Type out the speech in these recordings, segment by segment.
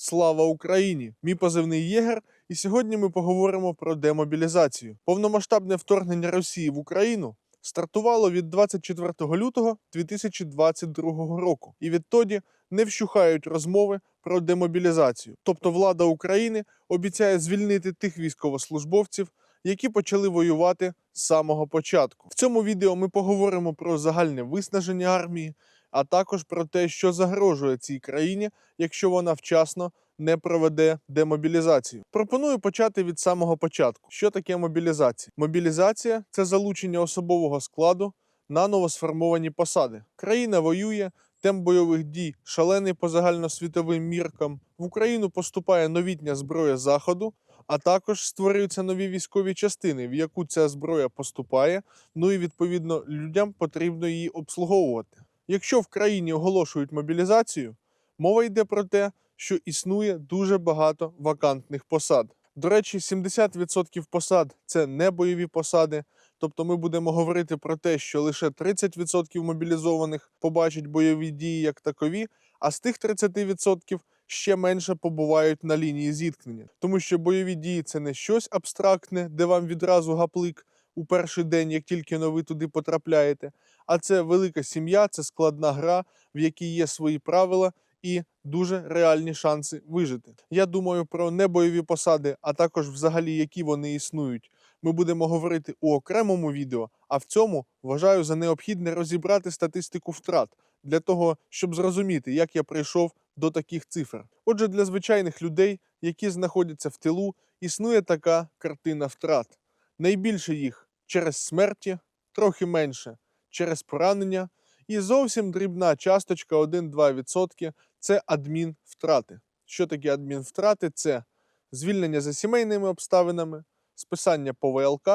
Слава Україні! Мій позивний Єгер, і сьогодні ми поговоримо про демобілізацію. Повномасштабне вторгнення Росії в Україну стартувало від 24 лютого 2022 року, і відтоді не вщухають розмови про демобілізацію. Тобто влада України обіцяє звільнити тих військовослужбовців, які почали воювати з самого початку. В цьому відео ми поговоримо про загальне виснаження армії, а також про те, що загрожує цій країні, якщо вона вчасно не проведе демобілізацію. Пропоную почати від самого початку. Що таке мобілізація? Мобілізація це залучення особового складу на новосформовані посади. Країна воює, темп бойових дій шалений по загальносвітовим міркам. В Україну поступає новітня зброя заходу. А також створюються нові військові частини, в яку ця зброя поступає. Ну і відповідно людям потрібно її обслуговувати. Якщо в країні оголошують мобілізацію, мова йде про те, що існує дуже багато вакантних посад. До речі, 70% посад це не бойові посади. Тобто ми будемо говорити про те, що лише 30% мобілізованих побачать бойові дії як такові, а з тих 30% ще менше побувають на лінії зіткнення. Тому що бойові дії це не щось абстрактне, де вам відразу гаплик у перший день, як тільки ви туди потрапляєте. А це велика сім'я, це складна гра, в якій є свої правила і дуже реальні шанси вижити. Я думаю про небойові посади, а також взагалі які вони існують. Ми будемо говорити у окремому відео, а в цьому вважаю за необхідне розібрати статистику втрат для того, щоб зрозуміти, як я прийшов до таких цифр. Отже, для звичайних людей, які знаходяться в тилу, існує така картина втрат. Найбільше їх через смерті, трохи менше через поранення, і зовсім дрібна часточка 1-2% це адмінвтрати. Що таке адмінвтрати? Це звільнення за сімейними обставинами, списання по ВЛК,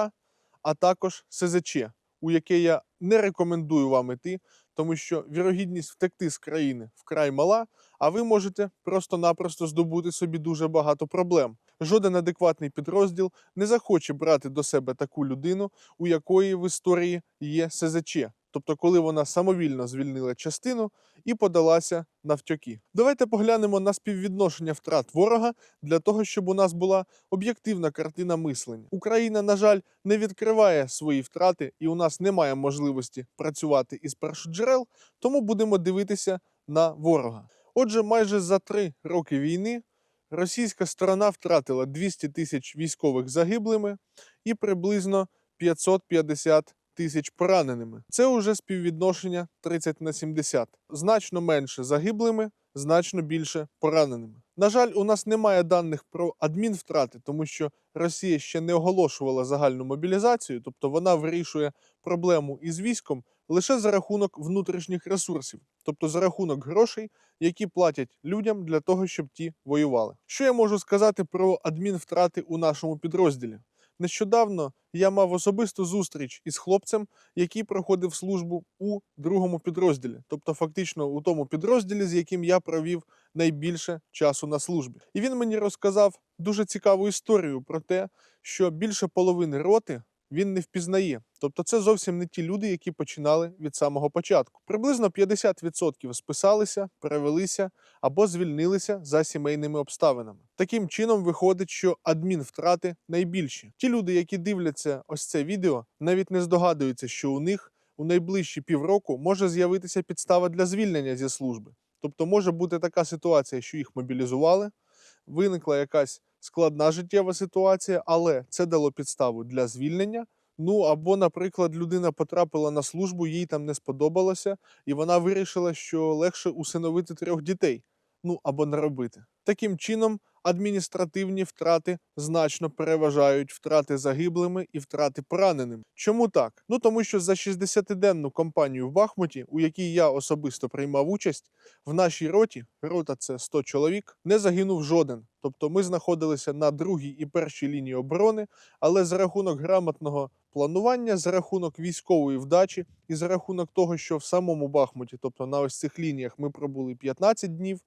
а також СЗЧ, у яке я не рекомендую вам іти, тому що вірогідність втекти з країни вкрай мала, а ви можете просто-напросто здобути собі дуже багато проблем. Жоден адекватний підрозділ не захоче брати до себе таку людину, у якої в історії є СЗЧ. Тобто, коли вона самовільно звільнила частину і подалася навтьоки. Давайте поглянемо на співвідношення втрат ворога для того, щоб у нас була об'єктивна картина мислення. Україна, на жаль, не відкриває свої втрати, і у нас немає можливості працювати із першоджерел, тому будемо дивитися на ворога. Отже, майже за три роки війни російська сторона втратила 200 тисяч військових загиблими і приблизно 550 тисяч пораненими. Це уже співвідношення 30 на 70. Значно менше загиблими, значно більше пораненими. На жаль, у нас немає даних про адмінвтрати, тому що Росія ще не оголошувала загальну мобілізацію, тобто вона вирішує проблему із військом лише за рахунок внутрішніх ресурсів, тобто за рахунок грошей, які платять людям для того, щоб ті воювали. Що я можу сказати про адмінвтрати у нашому підрозділі? Нещодавно я мав особисту зустріч із хлопцем, який проходив службу у другому підрозділі, тобто фактично у тому підрозділі, з яким я провів найбільше часу на службі. І він мені розказав дуже цікаву історію про те, що більше половини роти він не впізнає. Тобто, це зовсім не ті люди, які починали від самого початку. Приблизно 50% списалися, перевелися або звільнилися за сімейними обставинами. Таким чином виходить, що адмінвтрати найбільші. Ті люди, які дивляться ось це відео, навіть не здогадуються, що у них у найближчі півроку може з'явитися підстава для звільнення зі служби. Тобто може бути така ситуація, що їх мобілізували, виникла якась складна життєва ситуація, але це дало підставу для звільнення. Ну або, наприклад, людина потрапила на службу, їй там не сподобалося, і вона вирішила, що легше усиновити трьох дітей. Ну або не робити. Таким чином, адміністративні втрати значно переважають втрати загиблими і втрати пораненими. Чому так? Ну тому що за 60-денну кампанію в Бахмуті, у якій я особисто приймав участь, в нашій роті, рота це 100 чоловік, не загинув жоден. Тобто ми знаходилися на другій і першій лінії оборони, але за рахунок грамотного планування, за рахунок військової вдачі і за рахунок того, що в самому Бахмуті, тобто на ось цих лініях, ми пробули 15 днів,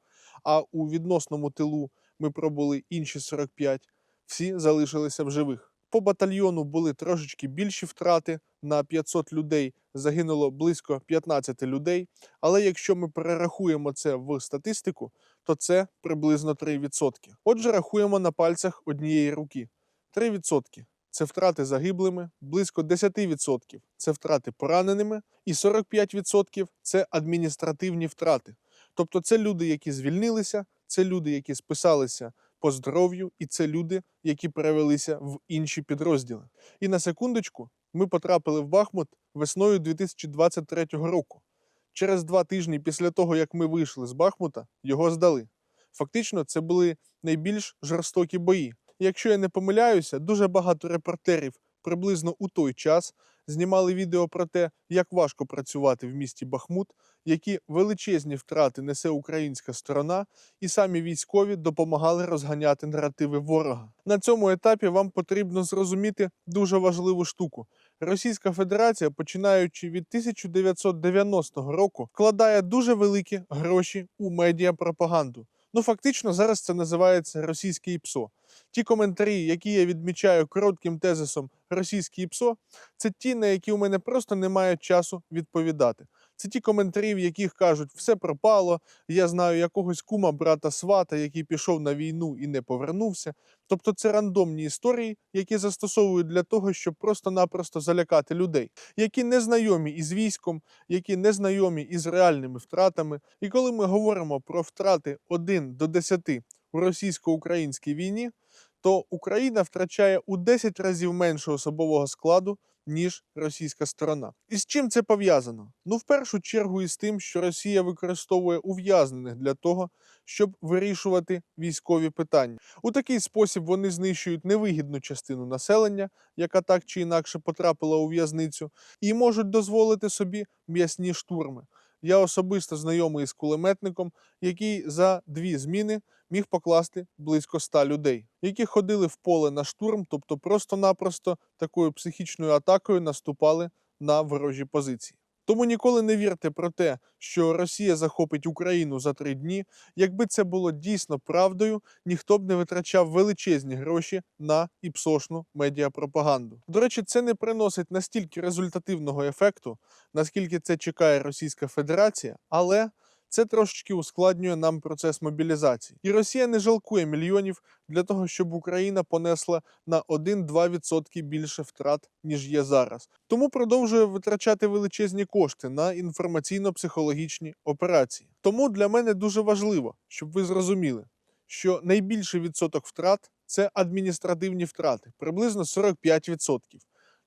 а у відносному тилу ми пробули інші 45, всі залишилися в живих. по батальйону були трошечки більші втрати. На 500 людей загинуло близько 15 людей. Але якщо ми перерахуємо це в статистику, то це приблизно 3%. Отже, рахуємо на пальцях однієї руки. 3% це втрати загиблими, близько 10% це втрати пораненими, і 45% це адміністративні втрати. Тобто це люди, які звільнилися, це люди, які списалися по здоров'ю, і це люди, які перевелися в інші підрозділи. І на секундочку ми потрапили в Бахмут весною 2023 року. Через два тижні після того, як ми вийшли з Бахмута, його здали. Фактично, це були найбільш жорстокі бої. Якщо я не помиляюся, дуже багато репортерів приблизно у той час знімали відео про те, як важко працювати в місті Бахмут, які величезні втрати несе українська сторона, і самі військові допомагали розганяти наративи ворога. На цьому етапі вам потрібно зрозуміти дуже важливу штуку. Російська Федерація, починаючи від 1990 року, вкладає дуже великі гроші у медіапропаганду. Ну, фактично, зараз це називається російське ІПСО. Ті коментарі, які я відмічаю коротким тезисом російське ІПСО, це ті, на які у мене просто немає часу відповідати. Це ті коментарі, в яких кажуть, все пропало, я знаю якогось кума брата свата, який пішов на війну і не повернувся. Тобто це рандомні історії, які застосовують для того, щоб просто-напросто залякати людей, які не знайомі із військом, які не знайомі із реальними втратами. І коли ми говоримо про втрати 1 до 10 у російсько-українській війні, то Україна втрачає у 10 разів менше особового складу, ніж російська сторона. І з чим це пов'язано? Ну, в першу чергу, із тим, що Росія використовує ув'язнених для того, щоб вирішувати військові питання. У такий спосіб вони знищують невигідну частину населення, яка так чи інакше потрапила у в'язницю, і можуть дозволити собі м'ясні штурми. Я особисто знайомий із кулеметником, який за дві зміни міг покласти близько ста людей, які ходили в поле на штурм, тобто просто-напросто такою психічною атакою наступали на ворожі позиції. Тому ніколи не вірте про те, що Росія захопить Україну за три дні. Якби це було дійсно правдою, ніхто б не витрачав величезні гроші на іпсошну медіапропаганду. До речі, це не приносить настільки результативного ефекту, наскільки це чекає Російська Федерація, але це трошечки ускладнює нам процес мобілізації. І Росія не жалкує мільйонів для того, щоб Україна понесла на 1-2% більше втрат, ніж є зараз. Тому продовжує витрачати величезні кошти на інформаційно-психологічні операції. Тому для мене дуже важливо, щоб ви зрозуміли, що найбільший відсоток втрат це адміністративні втрати, приблизно 45%.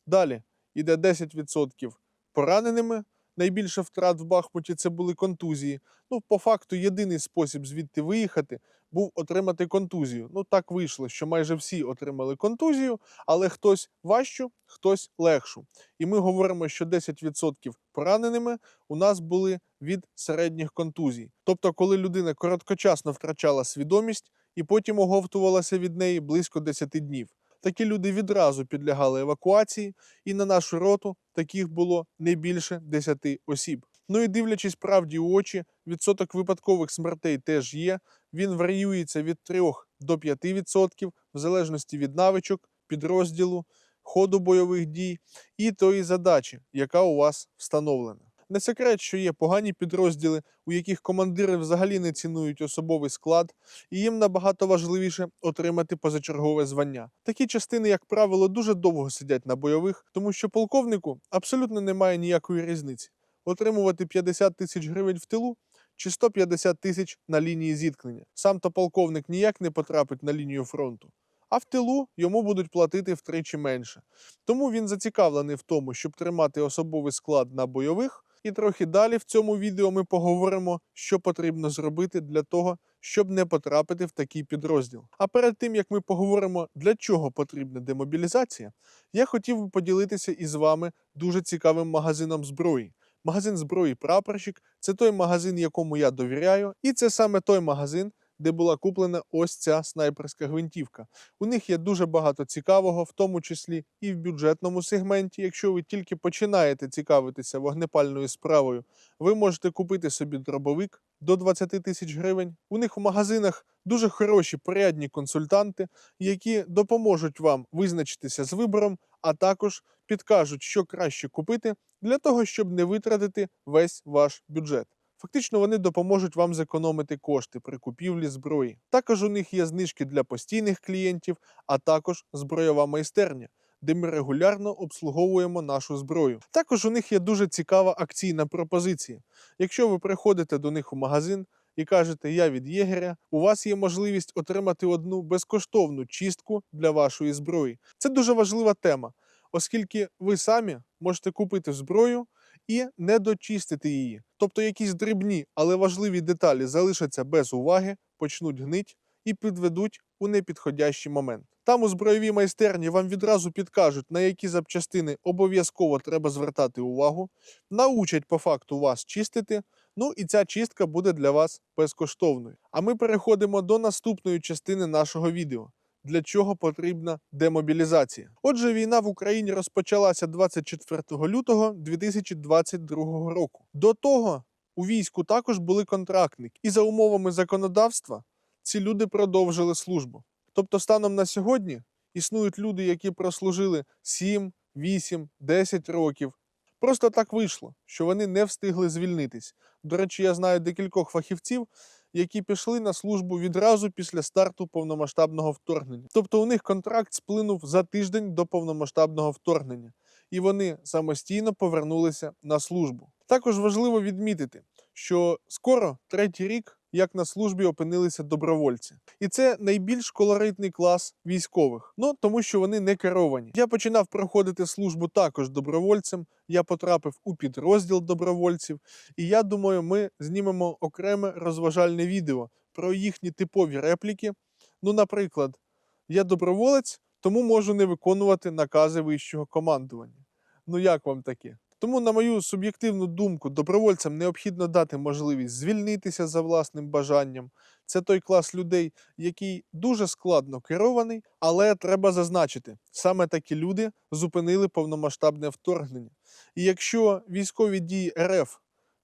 Далі йде 10% пораненими. Найбільше втрат в Бахмуті це були контузії. Ну, по факту, єдиний спосіб звідти виїхати був отримати контузію. Ну, так вийшло, що майже всі отримали контузію, але хтось важчу, хтось легшу. І ми говоримо, що 10% пораненими у нас були від середніх контузій. Тобто, коли людина короткочасно втрачала свідомість і потім оговтувалася від неї близько 10 днів. Такі люди відразу підлягали евакуації, і на нашу роту таких було не більше 10 осіб. Ну і дивлячись правді у очі, відсоток випадкових смертей теж є. Він варіюється від 3 до 5% в залежності від навичок, підрозділу, ходу бойових дій і тої задачі, яка у вас встановлена. Не секрет, що є погані підрозділи, у яких командири взагалі не цінують особовий склад, і їм набагато важливіше отримати позачергове звання. Такі частини, як правило, дуже довго сидять на бойових, тому що полковнику абсолютно немає ніякої різниці отримувати 50 тисяч гривень в тилу чи 150 тисяч на лінії зіткнення. Сам то полковник ніяк не потрапить на лінію фронту. А в тилу йому будуть платити втричі менше. Тому він зацікавлений в тому, щоб тримати особовий склад на бойових. І трохи далі в цьому відео ми поговоримо, що потрібно зробити для того, щоб не потрапити в такий підрозділ. А перед тим як ми поговоримо, для чого потрібна демобілізація, я хотів би поділитися із вами дуже цікавим магазином зброї. Магазин зброї прапорщик це той магазин, якому я довіряю, і це саме той магазин, де була куплена ось ця снайперська гвинтівка. У них є дуже багато цікавого, в тому числі і в бюджетному сегменті. Якщо ви тільки починаєте цікавитися вогнепальною справою, ви можете купити собі дробовик до 20 тисяч гривень. У них в магазинах дуже хороші порядні консультанти, які допоможуть вам визначитися з вибором, а також підкажуть, що краще купити для того, щоб не витратити весь ваш бюджет. Фактично, вони допоможуть вам зекономити кошти при купівлі зброї. Також у них є знижки для постійних клієнтів, а також збройова майстерня, де ми регулярно обслуговуємо нашу зброю. Також у них є дуже цікава акційна пропозиція. Якщо ви приходите до них у магазин і кажете Я від єгеря, у вас є можливість отримати одну безкоштовну чистку для вашої зброї. Це дуже важлива тема, оскільки ви самі можете купити зброю і не дочистити її. Тобто якісь дрібні, але важливі деталі залишаться без уваги, почнуть гнить і підведуть у непідходящий момент. Там у збройовій майстерні вам відразу підкажуть, на які запчастини обов'язково треба звертати увагу, научать по факту вас чистити. Ну і ця чистка буде для вас безкоштовною. А ми переходимо до наступної частини нашого відео. Для чого потрібна демобілізація? Отже, війна в Україні розпочалася 24 лютого 2022 року. До того у війську також були контрактники, і за умовами законодавства ці люди продовжили службу. Тобто, станом на сьогодні існують люди, які прослужили 7, 8, 10 років. Просто так вийшло, що вони не встигли звільнитись. До речі, я знаю декількох фахівців, які пішли на службу відразу після старту повномасштабного вторгнення. Тобто у них контракт сплинув за тиждень до повномасштабного вторгнення, і вони самостійно повернулися на службу. Також важливо відмітити, що скоро третій рік. Як на службі опинилися добровольці, і це найбільш колоритний клас військових. Ну тому що вони не керовані. Я починав проходити службу також добровольцем. Я потрапив у підрозділ добровольців, і я думаю, ми знімемо окреме розважальне відео про їхні типові репліки. Ну, наприклад, я доброволець, тому можу не виконувати накази вищого командування. Ну як вам таке? Тому, на мою суб'єктивну думку, добровольцям необхідно дати можливість звільнитися за власним бажанням. Це той клас людей, який дуже складно керований, але треба зазначити, саме такі люди зупинили повномасштабне вторгнення. І якщо військові дії РФ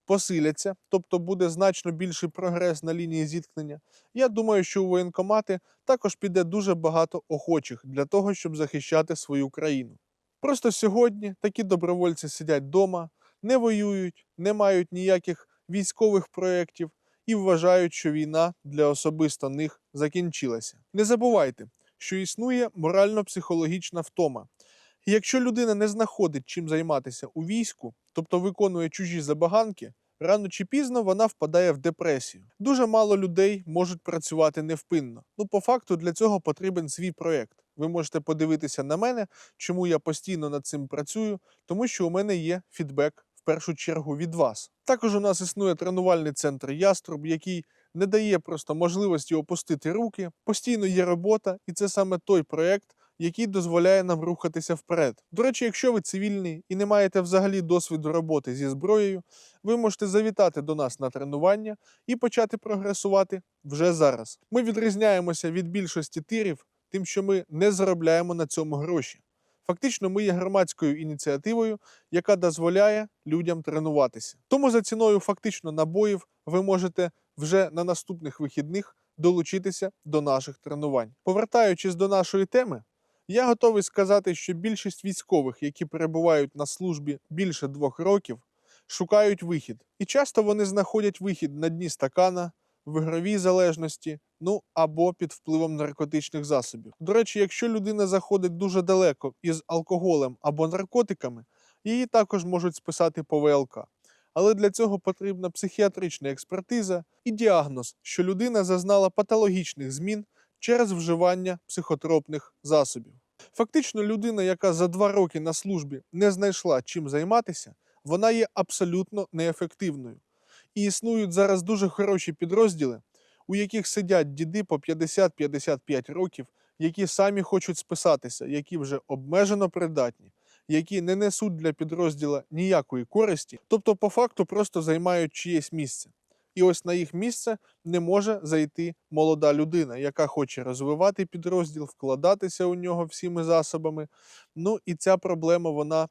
посиляться, тобто буде значно більший прогрес на лінії зіткнення, я думаю, що у воєнкомати також піде дуже багато охочих для того, щоб захищати свою країну. Просто сьогодні такі добровольці сидять вдома, не воюють, не мають ніяких військових проєктів і вважають, що війна для особисто них закінчилася. Не забувайте, що існує морально-психологічна втома. Якщо людина не знаходить чим займатися у війську, тобто виконує чужі забаганки, рано чи пізно вона впадає в депресію. Дуже мало людей можуть працювати невпинно. Ну, по факту, для цього потрібен свій проєкт. Ви можете подивитися на мене, чому я постійно над цим працюю, тому що у мене є фідбек в першу чергу від вас. Також у нас існує тренувальний центр Яструб, який не дає просто можливості опустити руки. Постійно є робота, і це саме той проєкт, який дозволяє нам рухатися вперед. До речі, якщо ви цивільний і не маєте взагалі досвіду роботи зі зброєю, ви можете завітати до нас на тренування і почати прогресувати вже зараз. Ми відрізняємося від більшості тирів тим, що ми не заробляємо на цьому гроші. Фактично, ми є громадською ініціативою, яка дозволяє людям тренуватися. Тому за ціною фактично набоїв ви можете вже на наступних вихідних долучитися до наших тренувань. Повертаючись до нашої теми, я готовий сказати, що більшість військових, які перебувають на службі більше двох років, шукають вихід. І часто вони знаходять вихід на дні стакана, в ігровій залежності, ну або під впливом наркотичних засобів. До речі, якщо людина заходить дуже далеко із алкоголем або наркотиками, її також можуть списати по ВЛК. Але для цього потрібна психіатрична експертиза і діагноз, що людина зазнала патологічних змін через вживання психотропних засобів. Фактично, людина, яка за два роки на службі не знайшла чим займатися, вона є абсолютно неефективною. І існують зараз дуже хороші підрозділи, у яких сидять діди по 50-55 років, які самі хочуть списатися, які вже обмежено придатні, які не несуть для підрозділа ніякої користі, тобто, по факту, просто займають чиєсь місце. І ось на їх місце не може зайти молода людина, яка хоче розвивати підрозділ, вкладатися у нього всіми засобами. Ну і ця проблема, вона,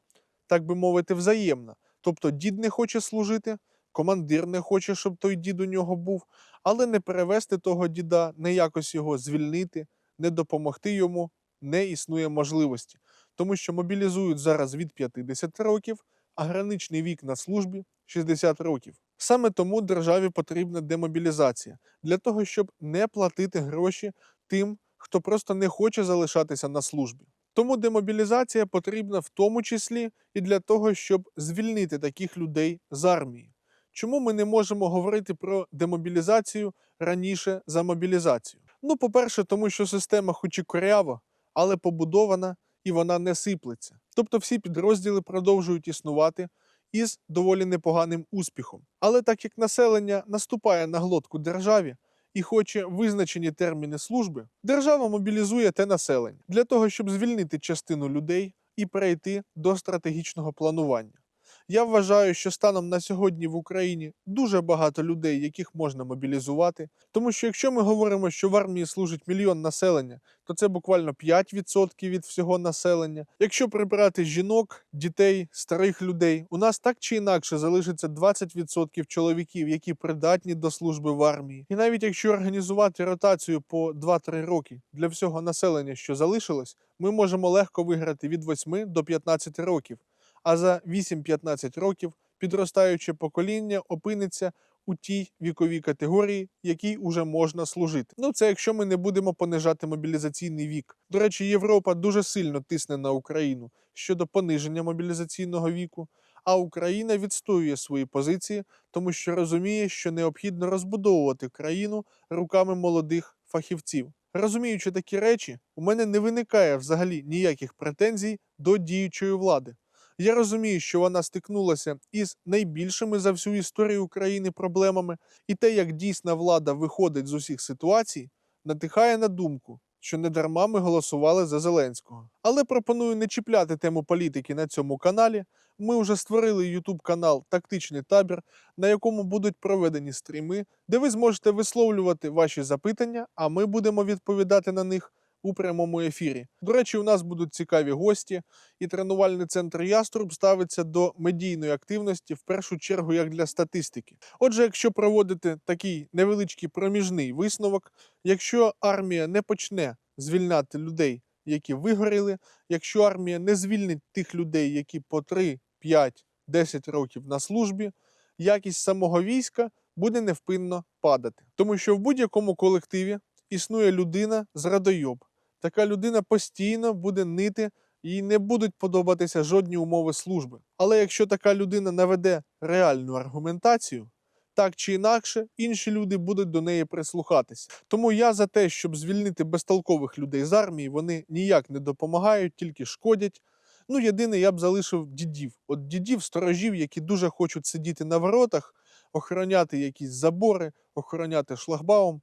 так би мовити, взаємна. Тобто дід не хоче служити, командир не хоче, щоб той дід у нього був, але не перевести того діда, не якось його звільнити, не допомогти йому не існує можливості, тому що мобілізують зараз від 50 років, а граничний вік на службі 60 років. Саме тому державі потрібна демобілізація для того, щоб не платити гроші тим, хто просто не хоче залишатися на службі. Тому демобілізація потрібна в тому числі і для того, щоб звільнити таких людей з армії. Чому ми не можемо говорити про демобілізацію раніше за мобілізацію? Ну, по-перше, тому що система, хоч і корява, але побудована і вона не сиплеться. Тобто всі підрозділи продовжують існувати із доволі непоганим успіхом. Але так як населення наступає на глотку державі і хоче визначені терміни служби, держава мобілізує те населення для того, щоб звільнити частину людей і перейти до стратегічного планування. Я вважаю, що станом на сьогодні в Україні дуже багато людей, яких можна мобілізувати. Тому що якщо ми говоримо, що в армії служить мільйон населення, то це буквально 5% від всього населення. Якщо прибрати жінок, дітей, старих людей, у нас так чи інакше залишиться 20% чоловіків, які придатні до служби в армії. І навіть якщо організувати ротацію по 2-3 роки для всього населення, що залишилось, ми можемо легко виграти від 8 до 15 років а за 8-15 років підростаюче покоління опиниться у тій віковій категорії, якій уже можна служити. Ну це якщо ми не будемо понижати мобілізаційний вік. До речі, Європа дуже сильно тисне на Україну щодо пониження мобілізаційного віку. А Україна відстоює свої позиції, тому що розуміє, що необхідно розбудовувати країну руками молодих фахівців. Розуміючи такі речі, у мене не виникає взагалі ніяких претензій до діючої влади. Я розумію, що вона стикнулася із найбільшими за всю історію України проблемами, і те, як дійсна влада виходить з усіх ситуацій, натихає на думку, що не дарма ми голосували за Зеленського. Але пропоную не чіпляти тему політики на цьому каналі. Ми вже створили YouTube канал Тактичний табір, на якому будуть проведені стріми, де ви зможете висловлювати ваші запитання, а ми будемо відповідати на них у прямому ефірі. До речі, у нас будуть цікаві гості, і тренувальний центр Яструб ставиться до медійної активності в першу чергу як для статистики. Отже, якщо проводити такий невеличкий проміжний висновок, якщо армія не почне звільняти людей, які вигоріли, якщо армія не звільнить тих людей, які по 3, 5, 10 років на службі, якість самого війська буде невпинно падати. Тому що в будь-якому колективі існує людина зрадойоб. Така людина постійно буде нити, їй не будуть подобатися жодні умови служби. Але якщо така людина наведе реальну аргументацію, так чи інакше, інші люди будуть до неї прислухатися. Тому я за те, щоб звільнити безтолкових людей з армії, вони ніяк не допомагають, тільки шкодять. Ну, єдине, я б залишив дідів. От дідів, сторожів, які дуже хочуть сидіти на воротах, охороняти якісь забори, охороняти шлагбаум.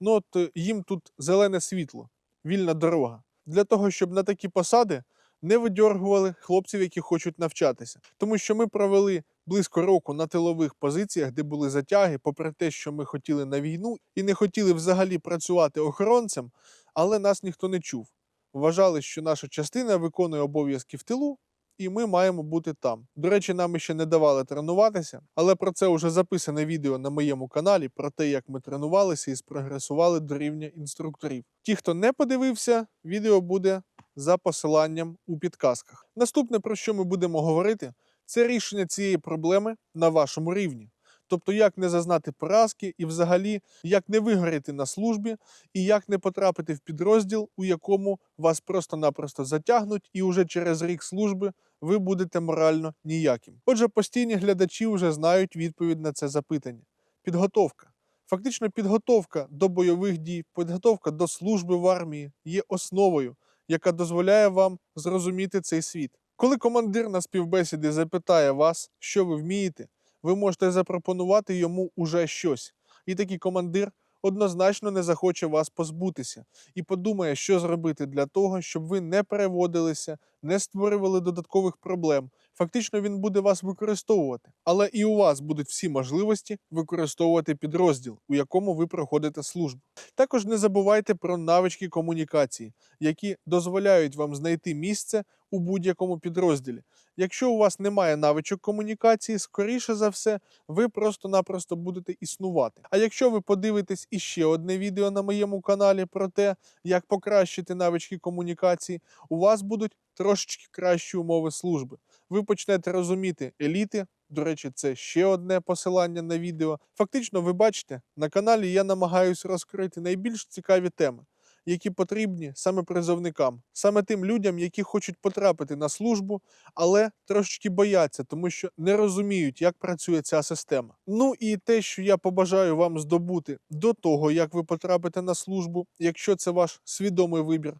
Ну, от е, їм тут зелене світло вільна дорога. Для того, щоб на такі посади не видьоргували хлопців, які хочуть навчатися. Тому що ми провели близько року на тилових позиціях, де були затяги, попри те, що ми хотіли на війну і не хотіли взагалі працювати охоронцем, але нас ніхто не чув. Вважали, що наша частина виконує обов'язки в тилу, і ми маємо бути там. До речі, нам ще не давали тренуватися, але про це вже записане відео на моєму каналі про те, як ми тренувалися і спрогресували до рівня інструкторів. Ті, хто не подивився, відео буде за посиланням у підказках. Наступне, про що ми будемо говорити, це рішення цієї проблеми на вашому рівні. Тобто, як не зазнати поразки, і взагалі як не вигоріти на службі, і як не потрапити в підрозділ, у якому вас просто-напросто затягнуть, і уже через рік служби ви будете морально ніяким. Отже, постійні глядачі вже знають відповідь на це запитання: підготовка. Фактично, підготовка до бойових дій, підготовка до служби в армії є основою, яка дозволяє вам зрозуміти цей світ. Коли командир на співбесіді запитає вас, що ви вмієте, ви можете запропонувати йому уже щось. І такий командир однозначно не захоче вас позбутися і подумає, що зробити для того, щоб ви не переводилися, не створювали додаткових проблем. Фактично він буде вас використовувати, але і у вас будуть всі можливості використовувати підрозділ, у якому ви проходите службу. Також не забувайте про навички комунікації, які дозволяють вам знайти місце у будь-якому підрозділі. Якщо у вас немає навичок комунікації, скоріше за все, ви просто-напросто будете існувати. А якщо ви подивитесь іще одне відео на моєму каналі про те, як покращити навички комунікації, у вас будуть трошечки кращі умови служби. Ви почнете розуміти еліти. До речі, це ще одне посилання на відео. Фактично, ви бачите, на каналі я намагаюся розкрити найбільш цікаві теми, які потрібні саме призовникам, саме тим людям, які хочуть потрапити на службу, але трошечки бояться, тому що не розуміють, як працює ця система. Ну і те, що я побажаю вам здобути до того, як ви потрапите на службу, якщо це ваш свідомий вибір,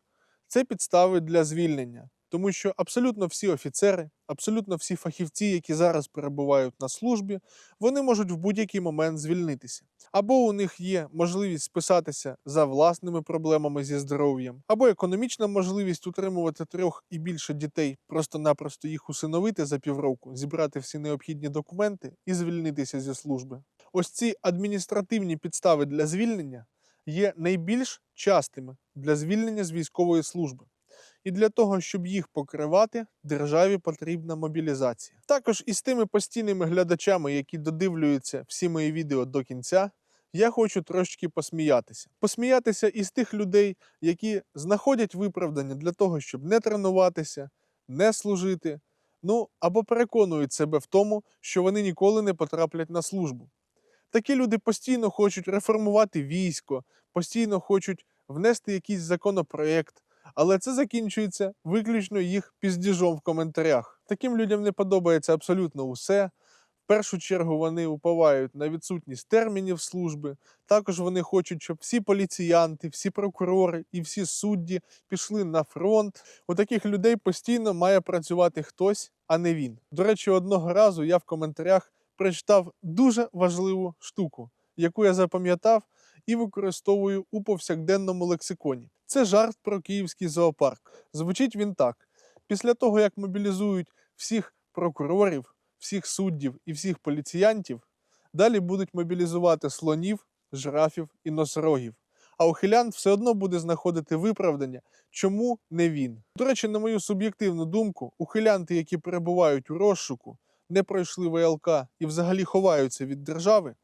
це підстави для звільнення. Тому що абсолютно всі офіцери, абсолютно всі фахівці, які зараз перебувають на службі, вони можуть в будь-який момент звільнитися. Або у них є можливість списатися за власними проблемами зі здоров'ям, або економічна можливість утримувати трьох і більше дітей, просто-напросто їх усиновити за півроку, зібрати всі необхідні документи і звільнитися зі служби. Ось ці адміністративні підстави для звільнення є найбільш частими для звільнення з військової служби. І для того, щоб їх покривати, державі потрібна мобілізація. Також із тими постійними глядачами, які додивлюються всі мої відео до кінця, я хочу трошки посміятися. Посміятися із тих людей, які знаходять виправдання для того, щоб не тренуватися, не служити, ну або переконують себе в тому, що вони ніколи не потраплять на службу. Такі люди постійно хочуть реформувати військо, постійно хочуть внести якийсь законопроект, але це закінчується виключно їх піздіжом в коментарях. Таким людям не подобається абсолютно усе. В першу чергу вони уповають на відсутність термінів служби. Також вони хочуть, щоб всі поліціянти, всі прокурори і всі судді пішли на фронт. У таких людей постійно має працювати хтось, а не він. До речі, одного разу я в коментарях прочитав дуже важливу штуку, яку я запам'ятав і використовую у повсякденному лексиконі. Це жарт про київський зоопарк. Звучить він так: після того, як мобілізують всіх прокурорів, всіх суддів і всіх поліціянтів, далі будуть мобілізувати слонів, жирафів і носорогів. А ухилян все одно буде знаходити виправдання, чому не він. До речі, на мою суб'єктивну думку, ухилянти, які перебувають у розшуку, не пройшли ВЛК і взагалі ховаються від держави,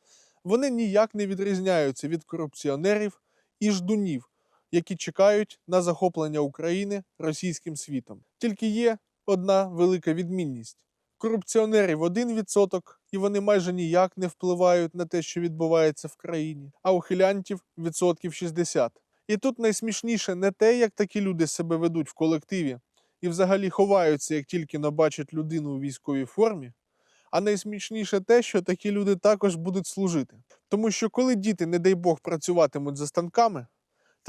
вони ніяк не відрізняються від корупціонерів і ждунів, які чекають на захоплення України російським світом. Тільки є одна велика відмінність: корупціонерів 1%, і вони майже ніяк не впливають на те, що відбувається в країні, а ухилянтів відсотків 60. І тут найсмішніше не те, як такі люди себе ведуть в колективі і взагалі ховаються, як тільки набачать людину у військовій формі. А найсмішніше те, що такі люди також будуть служити. Тому що коли діти, не дай Бог, працюватимуть за станками,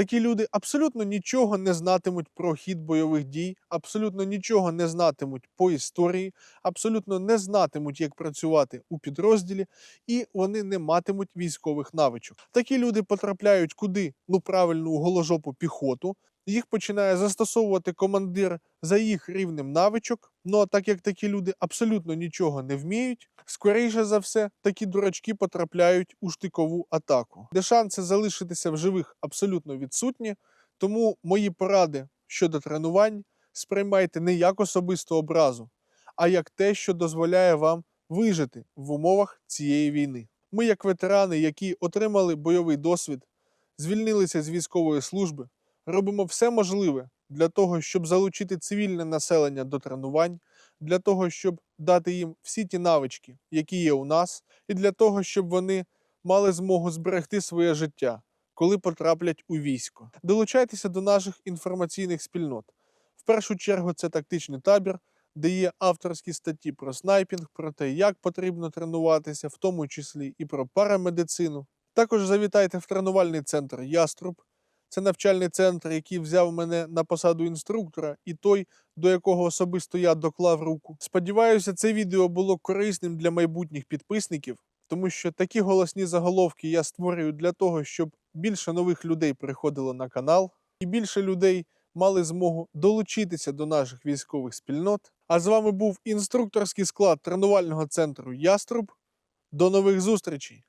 такі люди абсолютно нічого не знатимуть про хід бойових дій, абсолютно нічого не знатимуть по історії, абсолютно не знатимуть, як працювати у підрозділі, і вони не матимуть військових навичок. Такі люди потрапляють куди? Ну правильно, у голожопу піхоту. Їх починає застосовувати командир за їх рівнем навичок. Ну а так як такі люди абсолютно нічого не вміють, скоріше за все, такі дурачки потрапляють у штикову атаку, де шанси залишитися в живих абсолютно відсутні. Тому мої поради щодо тренувань сприймайте не як особисту образу, а як те, що дозволяє вам вижити в умовах цієї війни. Ми, як ветерани, які отримали бойовий досвід, звільнилися з військової служби, робимо все можливе для того, щоб залучити цивільне населення до тренувань, для того, щоб дати їм всі ті навички, які є у нас, і для того, щоб вони мали змогу зберегти своє життя, коли потраплять у військо. Долучайтеся до наших інформаційних спільнот. В першу чергу це тактичний табір, де є авторські статті про снайпінг, про те, як потрібно тренуватися, в тому числі і про парамедицину. Також завітайте в тренувальний центр Яструб. Це навчальний центр, який взяв мене на посаду інструктора, і той, до якого особисто я доклав руку. Сподіваюся, це відео було корисним для майбутніх підписників, тому що такі голосні заголовки я створюю для того, щоб більше нових людей приходило на канал і більше людей мали змогу долучитися до наших військових спільнот. А з вами був інструкторський склад тренувального центру Яструб. До нових зустрічей!